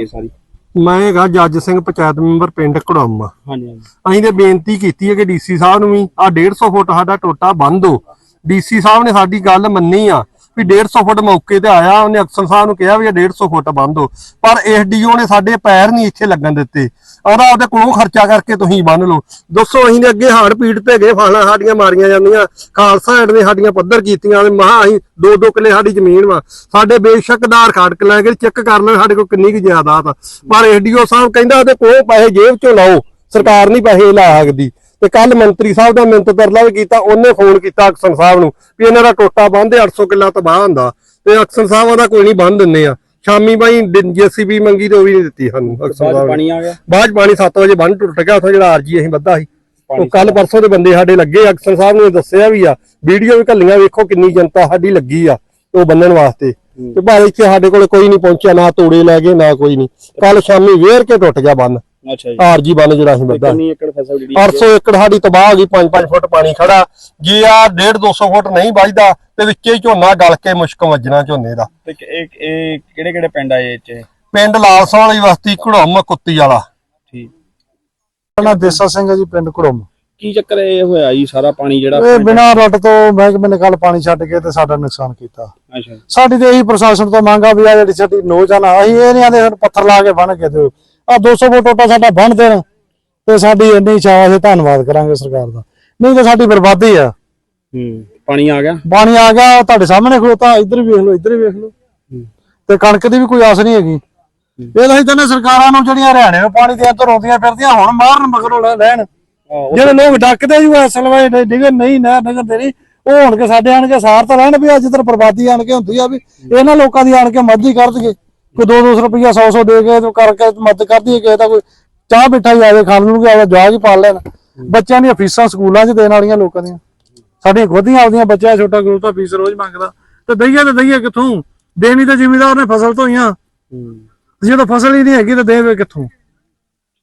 ਇਹ ਸਾਰੀ? ਮੈਂ ਹੈਗਾ ਜੱਜ ਸਿੰਘ ਪੰਚਾਇਤ ਮੈਂਬਰ ਪਿੰਡ ਘੜਮ। ਹਾਂਜੀ ਹਾਂਜੀ। ਅਸੀਂ ਤੇ ਬੇਨਤੀ ਕੀਤੀ ਹੈ ਕਿ ਡੀਸੀ ਸਾਹਿਬ ਨੂੰ ਵੀ ਆ 150 ਫੁੱਟ ਸਾਡਾ ਟੋਟਾ ਬੰਦ ਹੋ। ਡੀਸੀ ਸਾਹਿਬ ਨੇ ਸਾਡੀ ਗੱਲ ਮੰਨੀ ਆ। ਵੀ 150 ਫੁੱਟ ਮੌਕੇ ਤੇ ਆਇਆ, ਉਹਨੇ ਅਕਸਰ ਸਾਹਿਬ ਨੂੰ ਕਿਹਾ ਵੀ ਇਹ 150 ਫੁੱਟ ਬੰਦ ਹੋ। ਪਰ ਐਸਡੀਓ ਨੇ ਸਾਡੇ ਪੈਰ ਨਹੀਂ ਇੱਥੇ ਲੱਗਣ ਦਿੱਤੇ। ਉਹਦਾ ਉਹਦੇ ਕੋਲੋਂ ਖਰਚਾ ਕਰਕੇ ਤੁਸੀਂ ਬੰਨ ਲਓ। ਦੱਸੋ ਅਸੀਂ ਨੇ ਅੱਗੇ ਹਾੜ ਪੀੜ ਤੇ ਗਏ ਫਾਲਾਂ ਸਾਡੀਆਂ ਮਾਰੀਆਂ ਜਾਂਦੀਆਂ। ਖਾਲਸਾ ਏਡ ਨੇ ਸਾਡੀਆਂ ਪੱਧਰ ਕੀਤੀਆਂ ਨੇ ਮਹਾ ਅਸੀਂ ਦੋ ਦੋ ਕਿੱਲੇ ਸਾਡੀ ਜ਼ਮੀਨ ਵਾ। ਸਾਡੇ ਬੇਸ਼ੱਕ ਆਧਾਰ ਖੜਕ ਲੈ ਕੇ ਚੈੱਕ ਕਰ ਲੈ ਸਾਡੇ ਕੋਲ ਕਿੰਨੀ ਕੁ ਜਾਇਦਾਦ ਆ। ਪਰ ਐਸਡੀਓ ਸਾਹਿਬ ਕਹਿੰਦਾ ਉਹਦੇ ਕੋਲ ਪੈਸੇ ਜੇਬ ਚੋਂ ਲਾਓ। ਸਰਕਾਰ ਨਹੀਂ ਪੈਸੇ ਲਾ ਸਕਦੀ। ਤੇ ਕੱਲ ਮੰਤਰੀ ਸਾਹਿਬ ਦਾ ਮਿੰਤ ਤਰਲਾ ਵੀ ਕੀਤਾ ਉਹਨੇ ਫੋਨ ਕੀਤਾ ਅਕਸਰ ਸਾਹਿਬ ਨੂੰ ਵੀ ਇਹਨਾਂ ਦਾ ਟੋਟਾ ਬੰਦ 800 ਕਿੱਲਾ ਤਬਾਹ ਹੁੰਦਾ। ਤੇ ਅਕਸਰ ਸਾਹਿਬ ਉਹਦਾ ਕੋਈ ਨਹੀਂ ਬੰਦ ਦਿੰਨੇ ਆ। ਸ਼ਾਮੀ ਬਾਈ ਜੀਸੀਬੀ ਮੰਗੀ ਤੇ ਉਹ ਵੀ ਨਹੀਂ ਦਿੱਤੀ ਸਾਨੂੰ ਅਕਸਰ ਬਾਅਦ ਪਾਣੀ ਆ ਗਿਆ। ਬਾਅਦ ਪਾਣੀ 7 ਵਜੇ ਬੰਨ ਟੁੱਟ ਗਿਆ ਉੱਥੋਂ ਜਿਹੜਾ ਆਰਜੀ ਅਸੀਂ ਵੱਧਾ ਸੀ। ਉਹ ਕੱਲ ਪਰਸੋਂ ਦੇ ਬੰਦੇ ਸਾਡੇ ਲੱਗੇ ਅਕਸਰ ਸਾਹਿਬ ਨੇ ਦੱਸਿਆ ਵੀ ਆ ਵੀਡੀਓ ਵੀ ਘੱਲੀਆਂ ਵੇਖੋ ਕਿੰਨੀ ਜਨਤਾ ਸਾਡੀ ਲੱਗੀ ਆ ਉਹ ਬੰਨਣ ਵਾਸਤੇ। ਤੇ ਪਰ ਇੱਥੇ ਸਾਡੇ ਕੋਲ ਕੋਈ ਨਹੀਂ ਪਹੁੰਚਿਆ ਨਾ ਤੋੜੇ ਲੈ ਗਏ ਨਾ ਕੋਈ ਨਹੀਂ। ਕੱਲ ਸ਼ਾਮੀ ਵੇਰ ਕੇ ਟੁੱਟ ਗਿਆ ਬੰਨ ਅੱਛਾ ਜੀ। ਆਰਜੀ ਬੰਨ ਜਿਹੜਾ ਅਸੀਂ ਵੱਧਾ ਕਿੰਨੀ ਏਕੜ ਫਸਲ ਜਿਹੜੀ 800 ਏਕੜ ਸਾਡੀ ਤਬਾਹ ਹੋ ਗਈ 5-5 ਫੁੱਟ ਪਾਣੀ ਖੜਾ। ਜੇ ਆ 1.5 200 ਫੁੱਟ ਨਹੀਂ ਵੱਜਦਾ ਤੇ ਵਿੱਚੇ ਹੀ ਝੋਨਾ ਗਲ ਕੇ ਮੁਸ਼ਕ ਵੱਜਣਾ ਝੋਨੇ ਦਾ। ਤੇ ਕਿ- ਇਹ ਇਹ ਕਿਹੜੇ ਕਿਹੜੇ ਪਿੰਡ ਆਏ ਇਹ ਚ? ਪਿੰਡ ਲਾਲਸਾਂ ਵਾਲੀ ਬਸਤੀ ਘੜੋਮ ਕੁੱਤੀ ਵਾਲਾ। ਠੀਕ। ਨਾ ਦੇਸਾ ਸਿੰਘ ਜੀ ਪਿੰਡ ਘੜੋਮ। ਕੀ ਚੱਕਰ ਇਹ ਹੋਇਆ ਜੀ ਸਾਰਾ ਪਾਣੀ ਜਿਹੜਾ ਇਹ ਬਿਨਾਂ ਰੱਟ ਤੋਂ ਮਹਿਕਮੇ ਨੇ ਕੱਲ ਪਾਣੀ ਛੱਡ ਕੇ ਤੇ ਸਾਡਾ ਨੁਕਸਾਨ ਕੀਤਾ। ਅੱਛਾ। ਸਾਡੀ ਤੇ ਇਹੀ ਪ੍ਰਸ਼ਾਸਨ ਤੋਂ ਮੰਗ ਆ ਵੀ ਆ ਜਿਹੜੀ ਸਾਡੀ ਨੌਜਵਾਨ ਆ ਅਸੀਂ ਇਹ ਨਹੀਂ ਆਂਦੇ ਸਾਨੂੰ ਪੱਥਰ ਲਾ ਕੇ ਬੰਨ ਕੇ ਦਿਓ। ਆ 200 ਫੁੱਟ ਟੋਟਾ ਸਾਡਾ ਬੰਨ ਦੇਣ ਤੇ ਸਾਡੀ ਇੰਨੀ ਇੱਛਾ ਅਸੀਂ ਧੰਨਵਾਦ ਕਰਾਂਗੇ ਸਰਕਾਰ ਦਾ। ਨਹੀਂ ਤਾਂ ਸਾਡੀ ਬਰਬਾਦੀ ਆ। ਹੂੰ ਪਾਣੀ ਆ ਗਿਆ? ਪਾਣੀ ਆ ਗਿਆ ਤੁਹਾਡੇ ਸਾਹਮਣੇ ਖਲੋਤਾ ਇੱਧਰ ਵੀ ਵੇਖ ਲਓ ਇੱਧਰ ਵੇਖ ਲਓ। ਤੇ ਕਣਕ ਦੀ ਵੀ ਕੋਈ ਆਸ ਨਹੀਂ ਹੈਗੀ। ਇਹ ਤਾਂ ਇਦਾਂ ਸਰਕਾਰਾਂ ਨੂੰ ਜਿਹੜੀਆਂ ਹਰਿਆਣੇ ਨੂੰ ਪਾਣੀ ਦੇਣ ਤੋਂ ਰੋਂਦੀਆਂ ਫਿਰਦੀਆਂ ਹੁਣ ਮਾਰਨ ਮਗਰੋਂ ਲੈਣ। ਜਿਹੜੇ ਲੋਕ ਡੱਕਦੇ ਜੀ ਅਸਲ ਵਿੱਚ ਨਿਗਰ ਨਹੀਂ ਨਾ ਨਿਗਰਦੇ ਨਹੀਂ ਉਹ ਹੁਣ ਕੇ ਸਾਡੇ ਆਣ ਕੇ ਸਾਰ ਤਾਂ ਲੈਣ ਵੀ ਅੱਜ ਤਰ ਬਰਬਾਦੀ ਆਣ ਕੇ ਹੁੰਦੀ ਆ ਵੀ ਇਹਨਾਂ ਲੋਕਾਂ ਦੀ ਆਣ ਕੇ ਹੀ ਕਰਦਗੇ ਕੋਈ 2-200 ਰੁਪਈਆ 100-100 ਦੇ ਕੇ ਤੇ ਕਰਕੇ ਮਦਦ ਕਰਦੀ ਹੈ, ਕਿਸੇ ਦਾ ਕੋਈ ਚਾਹ ਮਿੱਠਾਈ ਆਵੇ ਖਾਣ ਨੂੰ ਕਿ ਆਵੇ ਜਵਾਗ ਹੀ ਪਾਲ ਲੈਣ। ਬੱਚਿਆਂ ਦੀਆਂ ਫੀਸਾਂ ਸਕੂਲਾਂ 'ਚ ਦੇਣ ਵਾਲੀਆਂ ਲੋਕਾਂ ਦੀਆਂ। ਸਾਡੀਆਂ ਖੁਦ ਦੀਆਂ ਆਪਦੀਆਂ ਬੱਚਿਆਂ ਛੋਟਾ ਗਰੁੱਪ ਤਾਂ ਫੀਸ ਰੋਜ਼ ਮੰਗਦਾ। ਤੇ ਦਈਏ ਤੇ ਦਈਏ ਕਿੱਥੋਂ? ਦੇਣੀ ਤਾਂ ਜ਼ਿਮੀਦਾਰ ਨੇ ਫਸਲ ਧੋਈਆਂ ਜਦੋਂ ਫਸਲ ਹੀ ਨਹੀਂ ਹੈਗੀ ਤਾਂ ਦੇਵੇ ਕਿੱਥੋਂ?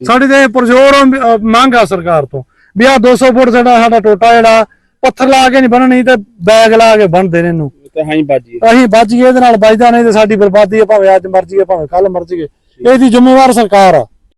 ਸਾਡੀ ਤੇ ਪਰਜੋਰ ਮੰਗ ਆ ਸਰਕਾਰ ਤੋਂ। ਵੀ ਆ 200 ਫੁੱਟ ਸਾਡਾ ਸਾਡਾ ਟੋਟਾ ਜਿਹੜਾ, ਪੱਥਰ ਲਾ ਕੇ ਨਹੀਂ ਬੰਨਣੀ ਤੇ ਬੈਗ ਲਾ ਕੇ ਬੰਨਦੇ ਨੇ ਇਹਨੂੰ। ਤੇ ਹਾਂ ਹੀ ਬਾਜੀ ਅਸੀਂ ਬਚ ਗਏ ਇਹਦੇ ਨਾਲ ਬਚਦਾ ਨਹੀਂ ਤੇ ਸਾਡੀ ਬਰਬਾਦੀ ਹੈ ਭਾਵੇਂ ਅੱਜ ਮਰ ਭਾਵੇਂ ਕੱਲ ਮਰ ਇਹਦੀ ਜ਼ਿੰਮੇਵਾਰ ਸਰਕਾਰ ਆ।